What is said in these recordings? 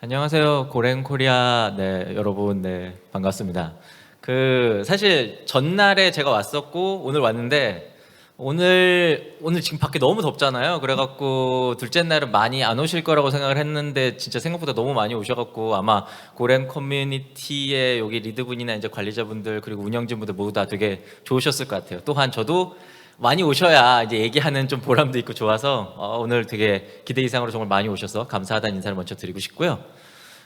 안녕하세요. 고랭 코리아 네, 여러분 네, 반갑습니다. 그 사실 전날에 제가 왔었고 오늘 왔는데 오늘 오늘 지금 밖에 너무 덥잖아요. 그래 갖고 둘째 날은 많이 안 오실 거라고 생각을 했는데 진짜 생각보다 너무 많이 오셔 갖고 아마 고랭 커뮤니티의 여기 리드분이나 이제 관리자분들 그리고 운영진분들 모두 다 되게 좋으셨을 것 같아요. 또한 저도 많이 오셔야 이제 얘기하는 좀 보람도 있고 좋아서 어, 오늘 되게 기대 이상으로 정말 많이 오셔서 감사하다는 인사를 먼저 드리고 싶고요.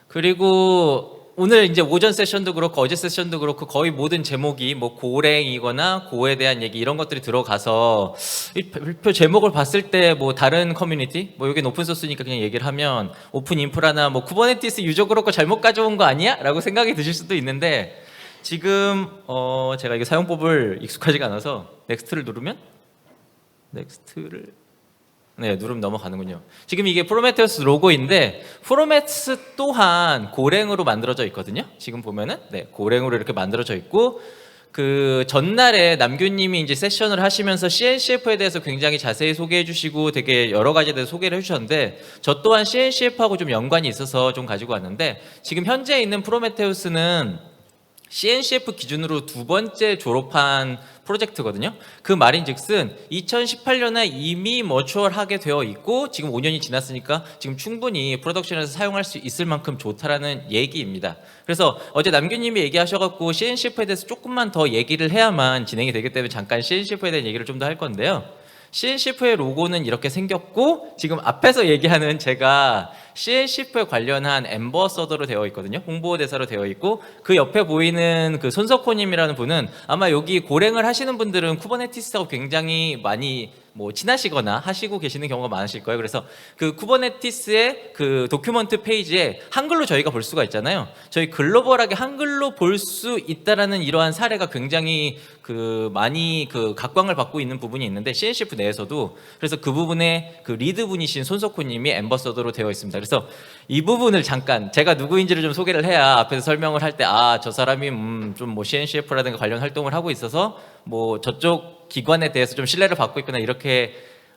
그리고 오늘 이제 오전 세션도 그렇고 어제 세션도 그렇고 거의 모든 제목이 뭐 고랭이거나 고에 대한 얘기 이런 것들이 들어가서 이 발표 제목을 봤을 때 뭐 다른 커뮤니티 뭐 여기는 오픈 소스니까 그냥 얘기를 하면 오픈 인프라나 뭐 쿠버네티스 유저 그렇고 잘못 가져온 거 아니야? 라고 생각이 드실 수도 있는데 지금 어 제가 이게 사용법을 익숙하지가 않아서 넥스트를 누르면 넥스트를 네, 누르면 넘어가는군요. 지금 이게 프로메테우스 로고인데 프로메테우스 또한 고랭으로 만들어져 있거든요. 지금 보면은 네, 고랭으로 이렇게 만들어져 있고 그 전날에 남규님이 이제 세션을 하시면서 CNCF에 대해서 굉장히 자세히 소개해 주시고 되게 여러 가지에 대해서 소개를 해 주셨는데 저 또한 CNCF하고 좀 연관이 있어서 좀 가지고 왔는데 지금 현재 있는 프로메테우스는 CNCF 기준으로 두 번째 졸업한 프로젝트거든요. 그 말인즉슨 2018년에 이미 머추얼하게 되어 있고 지금 5년이 지났으니까 지금 충분히 프로덕션에서 사용할 수 있을 만큼 좋다라는 얘기입니다. 그래서 어제 남규님이 얘기하셔갖고 CNCF에 대해서 조금만 더 얘기를 해야만 진행이 되기 때문에 잠깐 CNCF에 대한 얘기를 좀 더 할 건데요. CNCF의 로고는 이렇게 생겼고 지금 앞에서 얘기하는 제가 CNCF에 관련한 엠버서더로 되어 있거든요. 홍보 대사로 되어 있고 그 옆에 보이는 그 손석호님이라는 분은 아마 여기 고랭을 하시는 분들은 쿠버네티스하고 굉장히 많이 뭐 친하시거나 하시고 계시는 경우가 많으실 거예요. 그래서 그 쿠버네티스의 그 도큐먼트 페이지에 한글로 저희가 볼 수가 있잖아요. 저희 글로벌하게 한글로 볼 수 있다라는 이러한 사례가 굉장히 그 많이 그 각광을 받고 있는 부분이 있는데 CNCF 내에서도 그래서 그 부분에 그 리드 분이신 손석호 님이 엠버서더로 되어 있습니다. 그래서 이 부분을 잠깐 제가 누구인지를 좀 소개를 해야 앞에서 설명을 할 때 아 저 사람이 음 좀뭐 CNCF라든가 관련 활동을 하고 있어서 뭐 저쪽 기관에 대해서 좀 신뢰를 받고 있구나 이렇게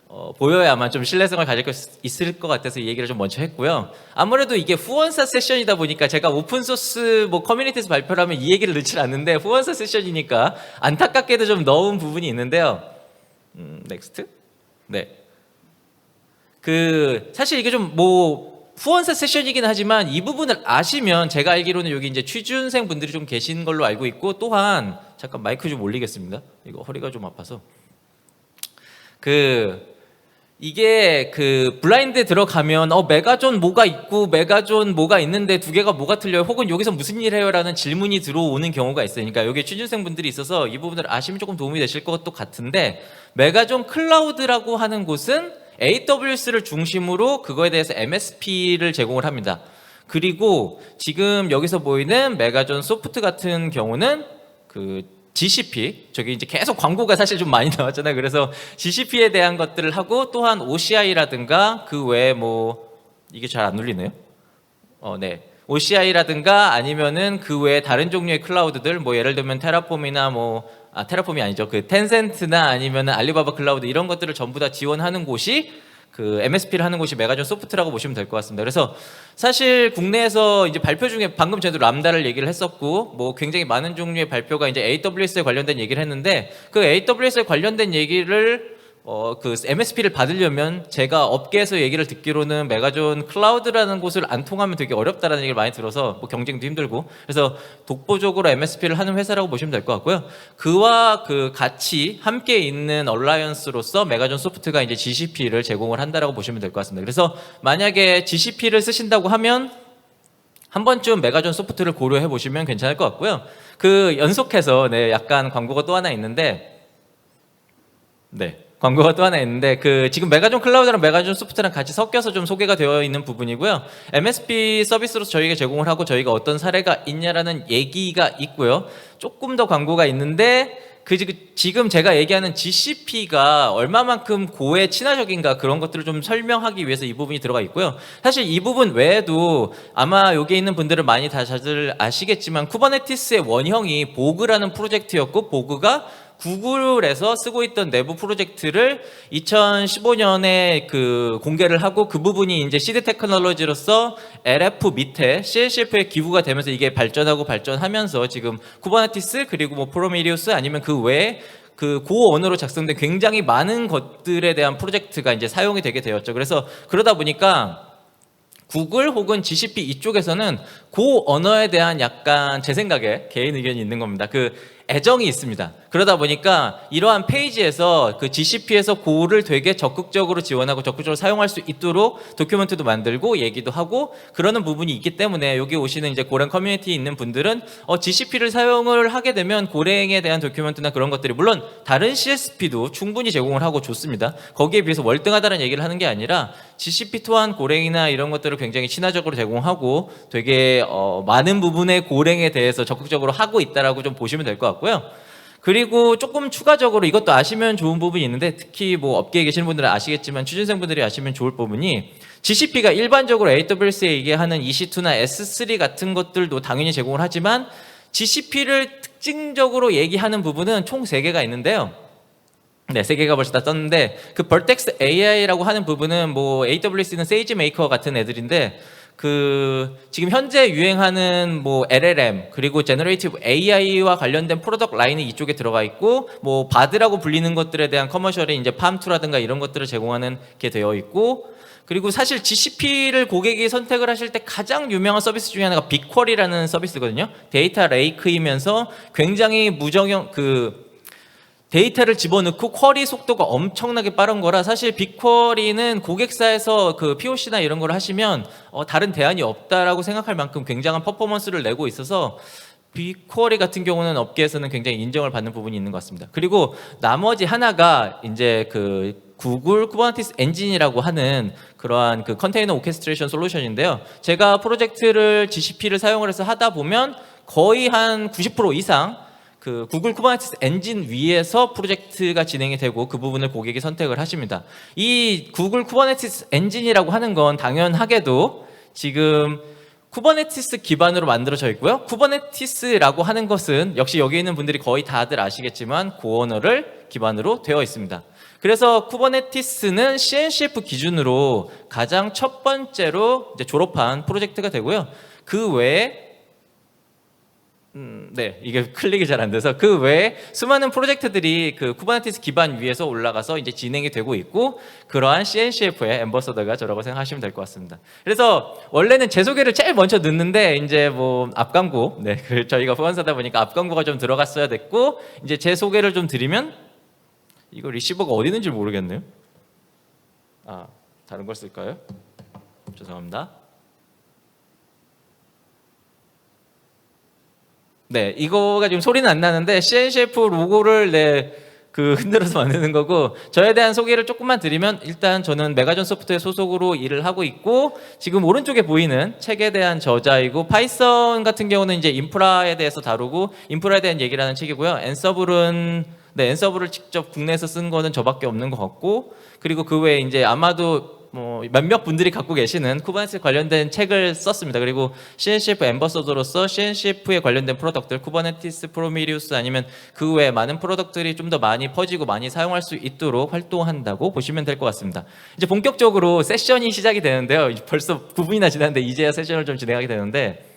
어, 보여야만 좀 신뢰성을 가질 수 있을 것 같아서 이 얘기를 좀 먼저 했고요. 아무래도 이게 후원사 세션이다 보니까 제가 오픈 소스 뭐 커뮤니티에서 발표를 하면 이 얘기를 넣질 않는데 후원사 세션이니까 안타깝게도 좀 넣은 부분이 있는데요. 음, 넥스트? 네. 그 사실 이게 좀 뭐 후원사 세션이긴 하지만 이 부분을 아시면 제가 알기로는 여기 이제 취준생 분들이 좀 계신 걸로 알고 있고 또한 잠깐 마이크 좀 올리겠습니다. 이거 허리가 좀 아파서 그 이게 그 블라인드 들어가면 어 메가존 뭐가 있고 메가존 뭐가 있는데 두 개가 뭐가 틀려요 혹은 여기서 무슨 일 해요라는 질문이 들어오는 경우가 있으니까 여기 취준생 분들이 있어서 이 부분을 아시면 조금 도움이 되실 것도 같은데 메가존 클라우드라고 하는 곳은 AWS를 중심으로 그거에 대해서 MSP를 제공을 합니다. 그리고 지금 여기서 보이는 메가존 소프트 같은 경우는 그 GCP 저기 이제 계속 광고가 사실 좀 많이 나왔잖아요. 그래서 GCP에 대한 것들을 하고 또한 OCI라든가 그 외에 뭐 이게 잘 안 눌리네요. 어, 네. OCI라든가 아니면은 그 외에 다른 종류의 클라우드들 뭐 예를 들면 테라폼이나 뭐 아, 테라폼이 아니죠. 그 텐센트나 아니면은 알리바바 클라우드 이런 것들을 전부 다 지원하는 곳이 그 MSP를 하는 곳이 메가존 소프트라고 보시면 될 것 같습니다. 그래서 사실 국내에서 이제 발표 중에 방금 전에도 람다를 얘기를 했었고 뭐 굉장히 많은 종류의 발표가 이제 AWS에 관련된 얘기를 했는데 그 AWS에 관련된 얘기를 어, 그 MSP를 받으려면 제가 업계에서 얘기를 듣기로는 메가존 클라우드라는 곳을 안 통하면 되게 어렵다라는 얘기를 많이 들어서 뭐 경쟁도 힘들고 그래서 독보적으로 MSP를 하는 회사라고 보시면 될 것 같고요. 그와 그 같이 함께 있는 얼라이언스로서 메가존 소프트가 이제 GCP를 제공을 한다라고 보시면 될 것 같습니다. 그래서 만약에 GCP를 쓰신다고 하면 한 번쯤 메가존 소프트를 고려해 보시면 괜찮을 것 같고요. 그 연속해서 네, 약간 광고가 또 하나 있는데 네. 광고가 또 하나 있는데 그 지금 메가존 클라우드랑 메가존 소프트랑 같이 섞여서 좀 소개가 되어 있는 부분이고요. MSP 서비스로서 저희가 제공을 하고 저희가 어떤 사례가 있냐라는 얘기가 있고요. 조금 더 광고가 있는데 그 지- 지금 제가 얘기하는 GCP가 얼마만큼 고에 친화적인가 그런 것들을 좀 설명하기 위해서 이 부분이 들어가 있고요. 사실 이 부분 외에도 아마 여기 있는 분들은 많이 다 다들 아시겠지만 쿠버네티스의 원형이 보그라는 프로젝트였고 보그가 구글에서 쓰고 있던 내부 프로젝트를 2015년에 그 공개를 하고 그 부분이 이제 시드 테크놀로지로서 LF 밑에 CNCF에 기부가 되면서 이게 발전하고 발전하면서 지금 쿠버네티스 그리고 뭐 프로미리우스 아니면 그 외에 그고 언어로 작성된 굉장히 많은 것들에 대한 프로젝트가 이제 사용이 되게 되었죠. 그래서 그러다 보니까 구글 혹은 GCP 이쪽에서는 고 언어에 대한 약간 제 생각에 개인 의견이 있는 겁니다. 그 애정이 있습니다. 그러다 보니까 이러한 페이지에서 그 GCP에서 고를 되게 적극적으로 지원하고 적극적으로 사용할 수 있도록 도큐멘트도 만들고 얘기도 하고 그러는 부분이 있기 때문에 여기 오시는 이제 고랭 커뮤니티에 있는 분들은 어, GCP를 사용을 하게 되면 고랭에 대한 도큐멘트나 그런 것들이 물론 다른 CSP도 충분히 제공을 하고 좋습니다. 거기에 비해서 월등하다는 얘기를 하는 게 아니라 GCP 또한 고랭이나 이런 것들을 굉장히 친화적으로 제공하고 되게 어, 많은 부분의 고랭에 대해서 적극적으로 하고 있다라고 좀 보시면 될 것 같고 요. 그리고 조금 추가적으로 이것도 아시면 좋은 부분이 있는데 특히 뭐 업계에 계시는 분들은 아시겠지만 취준생분들이 아시면 좋을 부분이 GCP가 일반적으로 AWS에 얘기하는 EC2나 S3 같은 것들도 당연히 제공을 하지만 GCP를 특징적으로 얘기하는 부분은 총 3개가 있는데요. 네, 세 개가 벌써 다 떴는데 그 벌텍스 AI라고 하는 부분은 뭐 AWS는 메이커 같은 애들인데 그 지금 현재 유행하는 뭐 LLM 그리고 제너레이티브 AI와 관련된 프로덕트 라인이 이쪽에 들어가 있고 뭐 바드라고 불리는 것들에 대한 커머셜이 이제 팜2라든가 이런 것들을 제공하는 게 되어 있고 그리고 사실 GCP를 고객이 선택을 하실 때 가장 유명한 서비스 중에 하나가 빅쿼리라는 서비스거든요. 데이터 레이크이면서 굉장히 무정형 그 데이터를 집어넣고 쿼리 속도가 엄청나게 빠른 거라 사실 빅쿼리는 고객사에서 그 POC나 이런 걸 하시면 어, 다른 대안이 없다라고 생각할 만큼 굉장한 퍼포먼스를 내고 있어서 빅쿼리 같은 경우는 업계에서는 굉장히 인정을 받는 부분이 있는 것 같습니다. 그리고 나머지 하나가 이제 그 구글 쿠버네티스 엔진이라고 하는 그러한 그 컨테이너 오케스트레이션 솔루션인데요. 제가 프로젝트를 GCP를 사용을 해서 하다 보면 거의 한 90% 이상 그 구글 쿠버네티스 엔진 위에서 프로젝트가 진행이 되고 그 부분을 고객이 선택을 하십니다. 이 구글 쿠버네티스 엔진이라고 하는 건 당연하게도 지금 쿠버네티스 기반으로 만들어져 있고요. 쿠버네티스라고 하는 것은 역시 여기 있는 분들이 거의 다들 아시겠지만 고언어를 기반으로 되어 있습니다. 그래서 쿠버네티스는 CNCF 기준으로 가장 첫 번째로 졸업한 프로젝트가 되고요. 그 외에 음, 네, 이게 클릭이 잘 안 돼서 그 외에 수많은 프로젝트들이 그 쿠버네티스 기반 위에서 올라가서 이제 진행이 되고 있고 그러한 CNCF의 엠버서더가 저라고 생각하시면 될 것 같습니다. 그래서 원래는 제 소개를 제일 먼저 넣는데 이제 뭐 앞광고, 네, 그 저희가 후원사다 보니까 앞광고가 좀 들어갔어야 됐고 이제 제 소개를 좀 드리면 이거 리시버가 어디 있는지 모르겠네요. 아, 다른 걸 쓸까요? 죄송합니다. 네, 이거가 지금 소리는 안 나는데 CNCF 로고를 네, 그 흔들어서 만드는 거고 저에 대한 소개를 조금만 드리면 일단 저는 메가전 소프트웨어 소속으로 일을 하고 있고 지금 오른쪽에 보이는 책에 대한 저자이고 파이썬 같은 경우는 이제 인프라에 대해서 다루고 인프라에 대한 얘기를 하는 책이고요. 앤서블은 네, 앤서블을 직접 국내에서 쓴 거는 저밖에 없는 것 같고 그리고 그 외에 이제 아마도 뭐 몇몇 분들이 갖고 계시는 쿠버네티스 관련된 책을 썼습니다. 그리고 CNCF 엠버서더로서 CNCF에 관련된 프로덕트들 쿠버네티스, 프로미리우스 아니면 그 외에 많은 프로덕트들이 좀 더 많이 퍼지고 많이 사용할 수 있도록 활동한다고 보시면 될 것 같습니다. 이제 본격적으로 세션이 시작이 되는데요. 벌써 9분이나 지났는데 이제야 세션을 좀 진행하게 되는데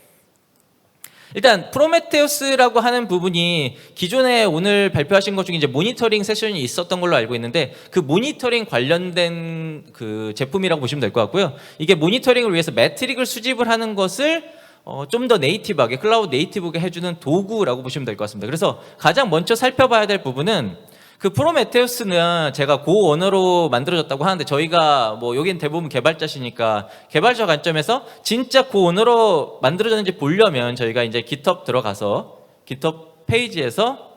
일단 프로메테우스라고 하는 부분이 기존에 오늘 발표하신 것 중에 이제 모니터링 세션이 있었던 걸로 알고 있는데 그 모니터링 관련된 그 제품이라고 보시면 될 것 같고요. 이게 모니터링을 위해서 매트릭을 수집을 하는 것을 어, 좀 더 네이티브하게 클라우드 네이티브하게 해주는 도구라고 보시면 될 것 같습니다. 그래서 가장 먼저 살펴봐야 될 부분은 그 프로메테우스는 제가 고 언어로 만들어졌다고 하는데 저희가 뭐 여긴 대부분 개발자시니까 개발자 관점에서 진짜 고 언어로 만들어졌는지 보려면 저희가 이제 GitHub 들어가서 GitHub 페이지에서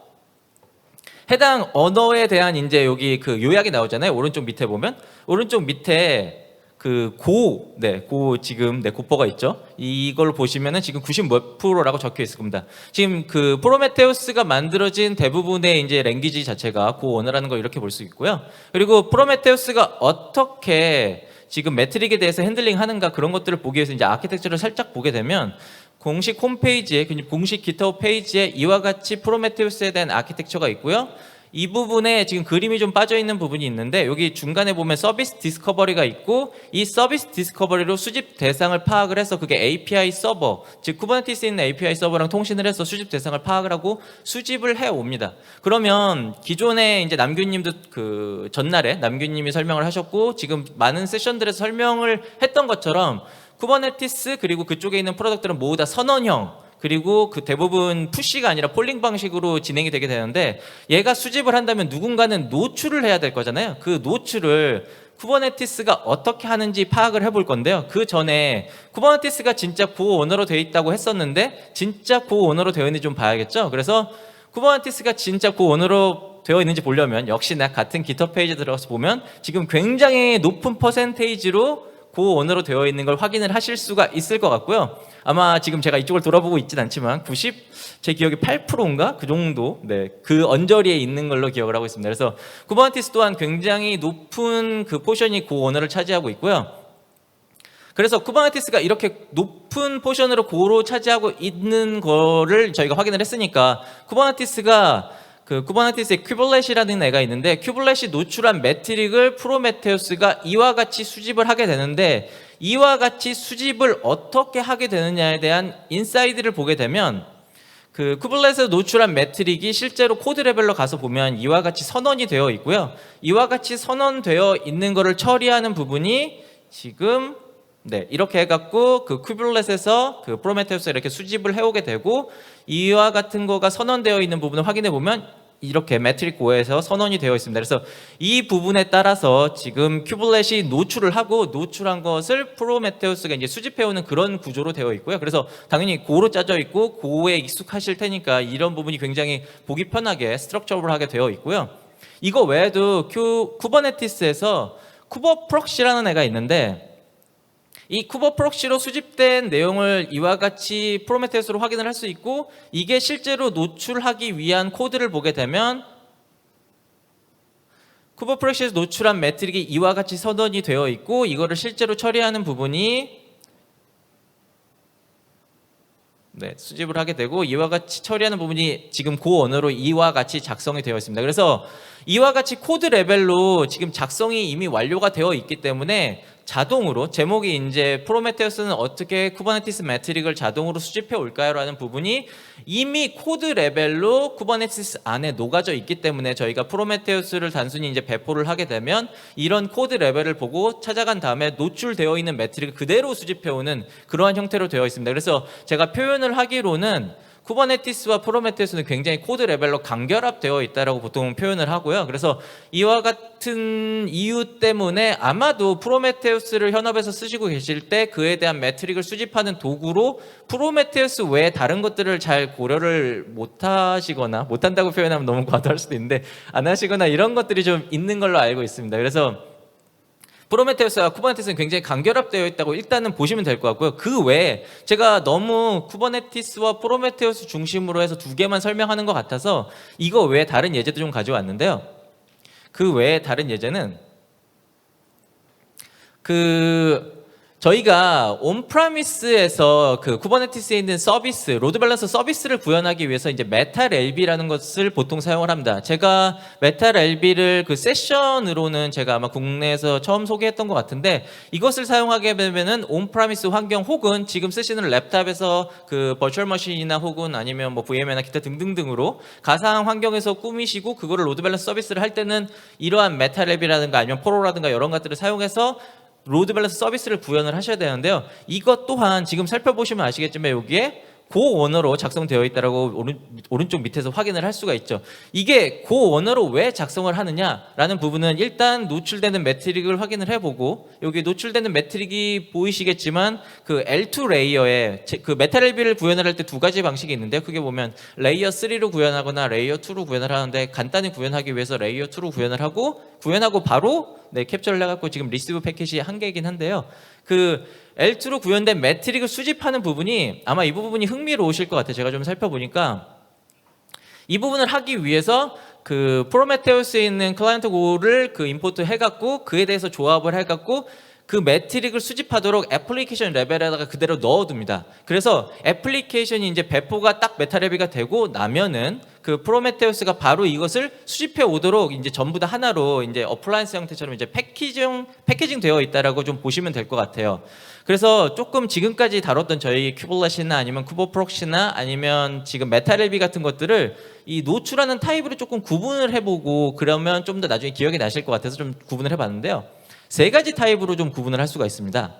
해당 언어에 대한 이제 여기 그 요약이 나오잖아요. 오른쪽 밑에 보면 오른쪽 밑에 그 고, 네, 고 지금 네 고퍼가 있죠. 이걸 보시면은 지금 90 몇 프로라고 적혀 있을 겁니다. 지금 그 프로메테우스가 만들어진 대부분의 이제 랭귀지 자체가 고 언어라는 걸 이렇게 볼 수 있고요. 그리고 프로메테우스가 어떻게 지금 매트릭에 대해서 핸들링 하는가 그런 것들을 보기 위해서 이제 아키텍처를 살짝 보게 되면 공식 홈페이지에 그 공식 GitHub 페이지에 이와 같이 프로메테우스에 대한 아키텍처가 있고요. 이 부분에 지금 그림이 좀 빠져 있는 부분이 있는데 여기 중간에 보면 서비스 디스커버리가 있고 이 서비스 디스커버리로 수집 대상을 파악을 해서 그게 API 서버 즉 쿠버네티스에 있는 API 서버랑 통신을 해서 수집 대상을 파악을 하고 수집을 해 옵니다. 그러면 기존에 이제 남규님도 그 전날에 남규님이 설명을 하셨고 지금 많은 세션들에서 설명을 했던 것처럼 쿠버네티스 그리고 그쪽에 있는 프로덕트는 모두 다 선언형 그리고 그 대부분 푸시가 아니라 폴링 방식으로 진행이 되게 되는데 얘가 수집을 한다면 누군가는 노출을 해야 될 거잖아요. 그 노출을 쿠버네티스가 어떻게 하는지 파악을 해볼 건데요. 그 전에 쿠버네티스가 진짜 구호 언어로 되어 있다고 했었는데 진짜 구호 언어로 되어 있는지 좀 봐야겠죠. 그래서 쿠버네티스가 진짜 구호 언어로 되어 있는지 보려면 역시나 같은 기터 페이지 들어가서 보면 지금 굉장히 높은 퍼센테이지로 고 언어로 되어 있는 걸 확인을 하실 수가 있을 것 같고요. 아마 지금 제가 이쪽을 돌아보고 있진 않지만 90, 제 기억에 8%인가? 그 정도, 네, 그 언저리에 있는 걸로 기억을 하고 있습니다. 그래서 쿠버네티스 또한 굉장히 높은 그 포션이 고 언어를 차지하고 있고요. 그래서 쿠버네티스가 이렇게 높은 포션으로 고로 차지하고 있는 거를 저희가 확인을 했으니까 쿠버네티스가 그 쿠버네티스의 큐블렛이라는 애가 있는데 큐블렛이 노출한 매트릭을 프로메테우스가 이와 같이 수집을 하게 되는데 이와 같이 수집을 어떻게 하게 되느냐에 대한 인사이드를 보게 되면 그 쿠블렛에서 노출한 매트릭이 실제로 코드 레벨로 가서 보면 이와 같이 선언이 되어 있고요. 이와 같이 선언되어 있는 것을 처리하는 부분이 지금 네 이렇게 해갖고 그 큐블렛에서 그 프로메테우스 이렇게 수집을 해오게 되고 이와 같은 거가 선언되어 있는 부분을 확인해 보면 이렇게 매트릭 고에서 선언이 되어 있습니다. 그래서 이 부분에 따라서 지금 큐블렛이 노출을 하고 노출한 것을 프로메테우스가 이제 수집해오는 그런 구조로 되어 있고요. 그래서 당연히 고로 짜져 있고 고에 익숙하실 테니까 이런 부분이 굉장히 보기 편하게 스트럭처블하게 되어 있고요. 이거 외에도 큐, 쿠버네티스에서 쿠버 프록시라는 애가 있는데 이 쿠버 프록시로 수집된 내용을 이와 같이 프로메테우스로 확인을 할 수 있고 이게 실제로 노출하기 위한 코드를 보게 되면 쿠버 프록시에서 노출한 매트릭이 이와 같이 선언이 되어 있고 이거를 실제로 처리하는 부분이 네, 수집을 하게 되고 이와 같이 처리하는 부분이 지금 고 언어로 이와 같이 작성이 되어 있습니다. 그래서 이와 같이 코드 레벨로 지금 작성이 이미 완료가 되어 있기 때문에 자동으로 제목이 이제 프로메테우스는 어떻게 쿠버네티스 매트릭을 자동으로 수집해 올까요라는 부분이 이미 코드 레벨로 쿠버네티스 안에 녹아져 있기 때문에 저희가 프로메테우스를 단순히 이제 배포를 하게 되면 이런 코드 레벨을 보고 찾아간 다음에 노출되어 있는 매트릭을 그대로 수집해 오는 그러한 형태로 되어 있습니다. 그래서 제가 표현을 하기로는 쿠버네티스와 프로메테우스는 굉장히 코드 레벨로 간결합되어 있다라고 보통 표현을 하고요. 그래서 이와 같은 이유 때문에 아마도 프로메테우스를 현업에서 쓰시고 계실 때 그에 대한 매트릭을 수집하는 도구로 프로메테우스 외에 다른 것들을 잘 고려를 못 하시거나 못 한다고 표현하면 너무 과도할 수도 있는데 안 하시거나 이런 것들이 좀 있는 걸로 알고 있습니다. 그래서 프로메테우스와 쿠버네티스는 굉장히 간결합되어 있다고 일단은 보시면 될 것 같고요. 그 외에 제가 너무 쿠버네티스와 프로메테우스 중심으로 해서 두 개만 설명하는 것 같아서 이거 외에 다른 예제도 좀 가져왔는데요. 그 외에 다른 예제는 그 저희가 온프라미스에서 그 쿠버네티스에 있는 서비스, 로드 밸런서 서비스를 구현하기 위해서 이제 메탈 LB라는 것을 보통 사용을 합니다. 제가 메탈 LB를 그 세션으로는 제가 아마 국내에서 처음 소개했던 것 같은데 이것을 사용하게 되면은 온프라미스 환경 혹은 지금 쓰시는 랩탑에서 그 버추얼 머신이나 혹은 아니면 뭐 VM이나 기타 등등등으로 가상 환경에서 꾸미시고 그거를 로드 밸런스 서비스를 할 때는 이러한 메탈 랩이라든가 아니면 포로라든가 이런 것들을 사용해서 로드 밸런스 서비스를 구현을 하셔야 되는데요. 이것 또한 지금 살펴보시면 아시겠지만 여기에 고 원어로 작성되어 있다라고 오른, 오른쪽 밑에서 확인을 할 수가 있죠. 이게 고 원어로 왜 작성을 하느냐라는 부분은 일단 노출되는 매트릭을 확인을 해보고 여기 노출되는 매트릭이 보이시겠지만 그 L2 레이어에 제- 그 메탈 LB를 구현을 할 때 두 가지 방식이 있는데요. 크게 보면 레이어 3로 구현하거나 레이어 2로 구현을 하는데 간단히 구현하기 위해서 레이어 2로 구현을 하고 구현하고 바로 네, 캡처를 해갖고 지금 리시브 패킷이 한 개이긴 한데요. 그 L2로 구현된 매트릭을 수집하는 부분이 아마 이 부분이 흥미로우실 것 같아요. 제가 좀 살펴보니까 이 부분을 하기 위해서 그 프로메테우스에 있는 클라이언트 고를 그 임포트 해갖고 그에 대해서 조합을 해갖고 그 매트릭을 수집하도록 애플리케이션 레벨에다가 그대로 넣어둡니다. 그래서 애플리케이션이 이제 배포가 딱 메타레비가 되고 나면은 그 프로메테우스가 바로 이것을 수집해 오도록 이제 전부 다 하나로 이제 어플라이언스 형태처럼 이제 패키징 패키징 되어 있다라고 좀 보시면 될 것 같아요. 그래서 조금 지금까지 다뤘던 저희 큐블렛이나 아니면 쿠버 프록시나 아니면 지금 메타레비 같은 것들을 이 노출하는 타입으로 조금 구분을 해보고 그러면 좀 더 나중에 기억이 나실 것 같아서 좀 구분을 해봤는데요. 세 가지 타입으로 좀 구분을 할 수가 있습니다.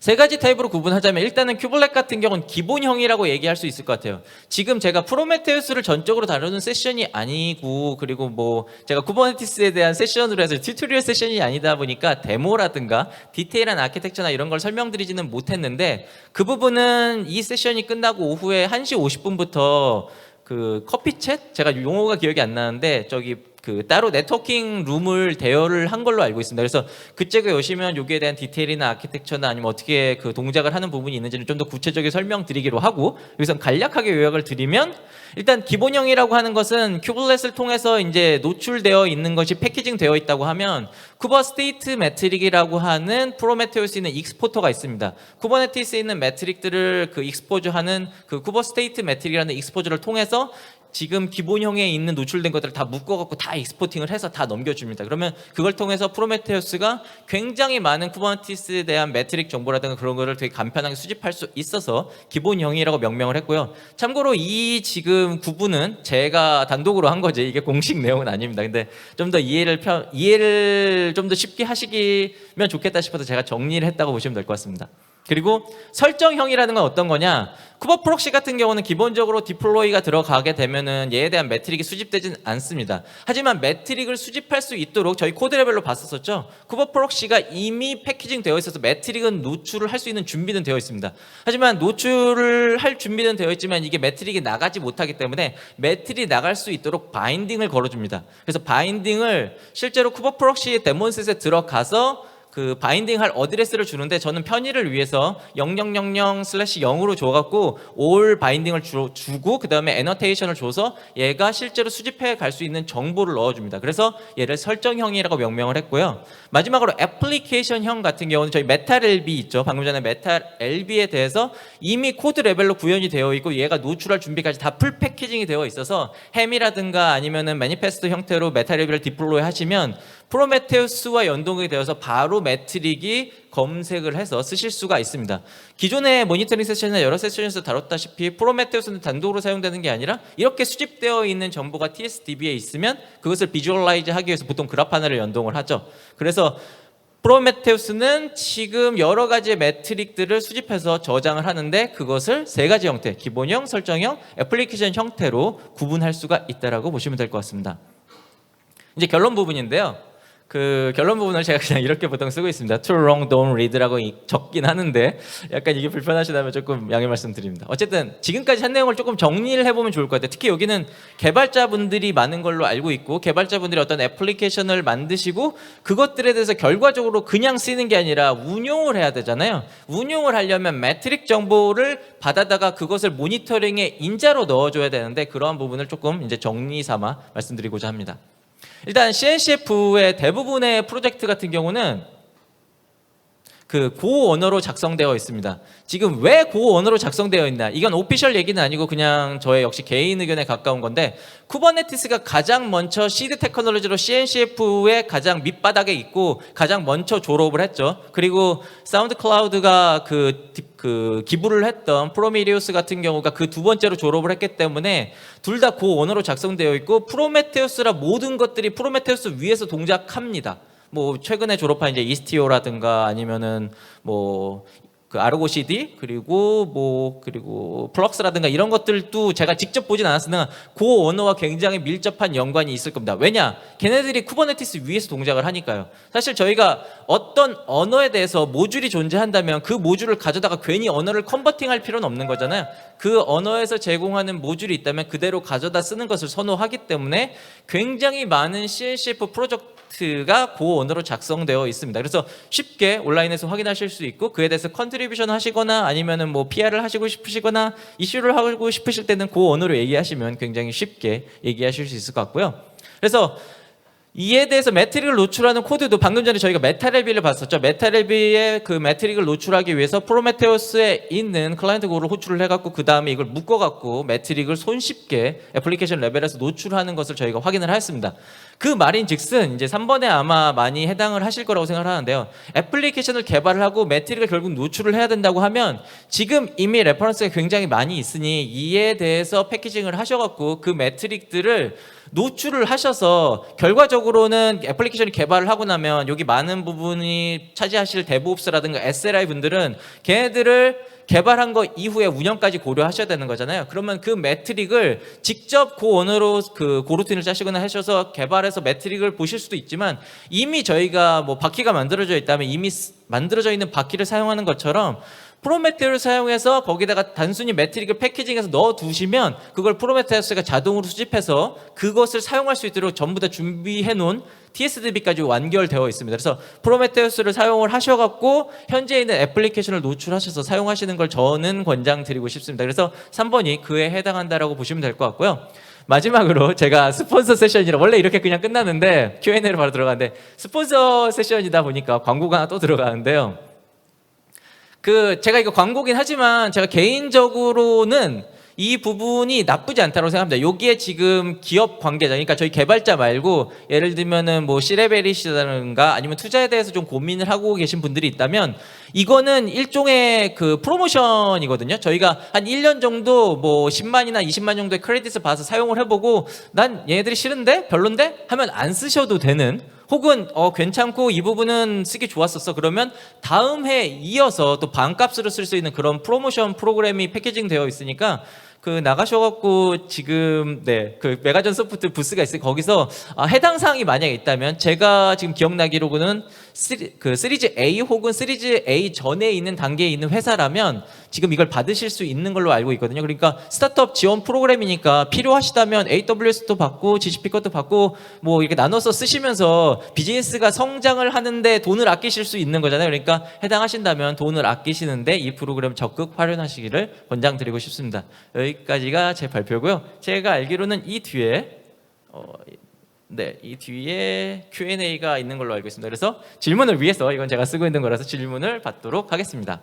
세 가지 타입으로 구분하자면 일단은 큐블렛 같은 경우는 기본형이라고 얘기할 수 있을 것 같아요. 지금 제가 프로메테우스를 전적으로 다루는 세션이 아니고 그리고 뭐 제가 쿠버네티스에 대한 세션으로 해서 튜토리얼 세션이 아니다 보니까 데모라든가 디테일한 아키텍처나 이런 걸 설명드리지는 못했는데 그 부분은 이 세션이 끝나고 오후에 1시 50분부터 그 커피챗 제가 용어가 기억이 안 나는데 저기 그 따로 네트워킹 룸을 대여를 한 걸로 알고 있습니다. 그래서 그쪽에 오시면 여기에 대한 디테일이나 아키텍처나 아니면 어떻게 그 동작을 하는 부분이 있는지를 좀더 구체적으로 설명드리기로 하고 여기서 간략하게 요약을 드리면 일단 기본형이라고 하는 것은 큐블렛을 통해서 이제 노출되어 있는 것이 패키징 되어 있다고 하면 쿠버 스테이트 매트릭이라고 하는 프로메테우스에 있는 익스포터가 있습니다. 쿠버네티스에 있는 매트릭들을 그 익스포즈하는 그 쿠버 스테이트 매트릭이라는 익스포즈를 통해서 지금 기본형에 있는 노출된 것들을 다 묶어갖고 다 익스포팅을 해서 다 넘겨줍니다. 그러면 그걸 통해서 프로메테우스가 굉장히 많은 쿠버네티스에 대한 매트릭 정보라든가 그런 거를 되게 간편하게 수집할 수 있어서 기본형이라고 명명을 했고요. 참고로 이 지금 구분은 제가 단독으로 한 거지 이게 공식 내용은 아닙니다. 근데 좀 더 이해를 편, 이해를 좀 더 쉽게 하시기면 좋겠다 싶어서 제가 정리를 했다고 보시면 될 것 같습니다. 그리고 설정형이라는 건 어떤 거냐? 쿠버 프록시 같은 경우는 기본적으로 디플로이가 들어가게 되면은 얘에 대한 매트릭이 수집되진 않습니다. 하지만 매트릭을 수집할 수 있도록 저희 코드 레벨로 봤었죠. 쿠버 프록시가 이미 패키징 되어 있어서 매트릭은 노출을 할 수 있는 준비는 되어 있습니다. 하지만 노출을 할 준비는 되어 있지만 이게 매트릭이 나가지 못하기 때문에 매트릭이 나갈 수 있도록 바인딩을 걸어줍니다. 그래서 바인딩을 실제로 쿠버 프록시 데몬셋에 들어가서 그 바인딩 할 어드레스를 주는데 저는 편의를 위해서 0000 슬래시 0으로 줘갖고 올 바인딩을 주, 주고 그 다음에 애너테이션을 줘서 얘가 실제로 수집해 갈 수 있는 정보를 넣어줍니다. 그래서 얘를 설정형이라고 명명을 했고요. 마지막으로 애플리케이션형 같은 경우는 저희 메탈 LB 있죠. 방금 전에 메탈 LB에 대해서 이미 코드 레벨로 구현이 되어 있고 얘가 노출할 준비까지 다 풀 패키징이 되어 있어서 햄이라든가 아니면은 매니페스트 형태로 메탈 LB를 디플로이 하시면 프로메테우스와 연동이 되어서 바로 매트릭이 검색을 해서 쓰실 수가 있습니다. 기존의 모니터링 세션이나 여러 세션에서 다뤘다시피 프로메테우스는 단독으로 사용되는 게 아니라 이렇게 수집되어 있는 정보가 TSDB에 있으면 그것을 비주얼라이즈 하기 위해서 보통 그래프 하나를 연동을 하죠. 그래서 프로메테우스는 지금 여러 가지의 매트릭들을 수집해서 저장을 하는데 그것을 세 가지 형태, 기본형, 설정형, 애플리케이션 형태로 구분할 수가 있다라고 보시면 될 것 같습니다. 이제 결론 부분인데요. 그 결론 부분을 제가 그냥 이렇게 보통 쓰고 있습니다. Too long, don't read라고 이- 적긴 하는데 약간 이게 불편하시다면 조금 양해 말씀드립니다. 어쨌든 지금까지 한 내용을 조금 정리를 해보면 좋을 것 같아요. 특히 여기는 개발자분들이 많은 걸로 알고 있고 개발자분들이 어떤 애플리케이션을 만드시고 그것들에 대해서 결과적으로 그냥 쓰는 게 아니라 운용을 해야 되잖아요. 운용을 하려면 매트릭 정보를 받아다가 그것을 모니터링에 인자로 넣어줘야 되는데 그러한 부분을 조금 이제 정리 삼아 말씀드리고자 합니다. 일단 CNCF의 대부분의 프로젝트 같은 경우는 그 고 언어로 작성되어 있습니다. 지금 왜 고 언어로 작성되어 있나? 이건 오피셜 얘기는 아니고 그냥 저의 역시 개인 의견에 가까운 건데 쿠버네티스가 가장 먼저 시드 테크놀로지로 CNCF의 가장 밑바닥에 있고 가장 먼저 졸업을 했죠. 그리고 사운드 클라우드가 그, 디- 그 기부를 했던 프로미리우스 같은 경우가 그 두 번째로 졸업을 했기 때문에 둘 다 고 언어로 작성되어 있고 프로메테우스라 모든 것들이 프로메테우스 위에서 동작합니다. 뭐 최근에 졸업한 이제 이스티오라든가 아니면은 뭐 그 아르고 CD 그리고 뭐 그리고 플럭스라든가 이런 것들도 제가 직접 보진 않았으나 그 언어와 굉장히 밀접한 연관이 있을 겁니다. 왜냐? 걔네들이 쿠버네티스 위에서 동작을 하니까요. 사실 저희가 어떤 언어에 대해서 모듈이 존재한다면 그 모듈을 가져다가 괜히 언어를 컨버팅할 필요는 없는 거잖아요. 그 언어에서 제공하는 모듈이 있다면 그대로 가져다 쓰는 것을 선호하기 때문에 굉장히 많은 CNCF 프로젝트 가 고 언어로 작성되어 있습니다. 그래서 쉽게 온라인에서 확인하실 수 있고 그에 대해서 컨트리뷰션 하시거나 아니면은 뭐 PR을 하시고 싶으시거나 이슈를 하고 싶으실 때는 고 언어로 얘기하시면 굉장히 쉽게 얘기하실 수 있을 것 같고요. 그래서 이에 대해서 매트릭을 노출하는 코드도 방금 전에 저희가 메타레비를 봤었죠. 메타레비의 그 매트릭을 노출하기 위해서 프로메테우스에 있는 클라이언트 고를 호출을 해갖고 그 다음에 이걸 묶어갖고 매트릭을 손쉽게 애플리케이션 레벨에서 노출하는 것을 저희가 확인을 하였습니다. 그 말인즉슨 이제 3번에 아마 많이 해당을 하실 거라고 생각을 하는데요. 애플리케이션을 개발을 하고 매트릭을 결국 노출을 해야 된다고 하면 지금 이미 레퍼런스가 굉장히 많이 있으니 이에 대해서 패키징을 하셔갖고 그 매트릭들을 노출을 하셔서 결과적으로는 애플리케이션을 개발을 하고 나면 여기 많은 부분이 차지하실 데브옵스라든가 SLI 분들은 걔네들을 개발한 거 이후에 운영까지 고려하셔야 되는 거잖아요. 그러면 그 매트릭을 직접 그 언어로 그 고루틴을 짜시거나 하셔서 개발해서 매트릭을 보실 수도 있지만 이미 저희가 뭐 바퀴가 만들어져 있다면 이미 쓰- 만들어져 있는 바퀴를 사용하는 것처럼 프로메테우를 사용해서 거기다가 단순히 매트릭을 패키징해서 넣어 두시면 그걸 프로메테우스가 자동으로 수집해서 그것을 사용할 수 있도록 전부 다 준비해 놓은 TSDB까지 완결되어 있습니다. 그래서 프로메테우스를 사용을 하셔갖고 현재 있는 애플리케이션을 노출하셔서 사용하시는 걸 저는 권장드리고 싶습니다. 그래서 3번이 그에 해당한다라고 보시면 될 것 같고요. 마지막으로 제가 스폰서 세션이라 원래 이렇게 그냥 끝나는데 Q&A로 바로 들어가는데 스폰서 세션이다 보니까 광고가 하나 또 들어가는데요. 그 제가 이거 광고긴 하지만 제가 개인적으로는 이 부분이 나쁘지 않다고 생각합니다. 여기에 지금 기업 관계자, 그러니까 저희 개발자 말고 예를 들면은 뭐 시레벨이시다든가 아니면 투자에 대해서 좀 고민을 하고 계신 분들이 있다면 이거는 일종의 그 프로모션이거든요. 저희가 한 1년 정도 뭐 10만이나 20만 정도의 크레딧을 봐서 사용을 해보고 난 얘네들이 싫은데 별론데 하면 안 쓰셔도 되는 혹은 어 괜찮고 이 부분은 쓰기 좋았었어. 그러면 다음 해 이어서 또 반값으로 쓸 수 있는 그런 프로모션 프로그램이 패키징 되어 있으니까 그 나가셔갖고 지금 네그 메가전 소프트 부스가 있어요. 거기서 아, 해당 사항이 만약에 있다면 제가 지금 기억나기로는 그 시리즈 A 혹은 시리즈 A 전에 있는 단계에 있는 회사라면 지금 이걸 받으실 수 있는 걸로 알고 있거든요. 그러니까 스타트업 지원 프로그램이니까 필요하시다면 AWS도 받고 GCP 것도 받고 뭐 이렇게 나눠서 쓰시면서 비즈니스가 성장을 하는데 돈을 아끼실 수 있는 거잖아요. 그러니까 해당하신다면 돈을 아끼시는데 이 프로그램 적극 활용하시기를 권장드리고 싶습니다. 여기까지가 제 발표고요. 제가 알기로는 이 뒤에 어, 네, 이 뒤에 Q&A가 있는 걸로 알고 있습니다. 그래서 질문을 위해서 이건 제가 쓰고 있는 거라서 질문을 받도록 하겠습니다.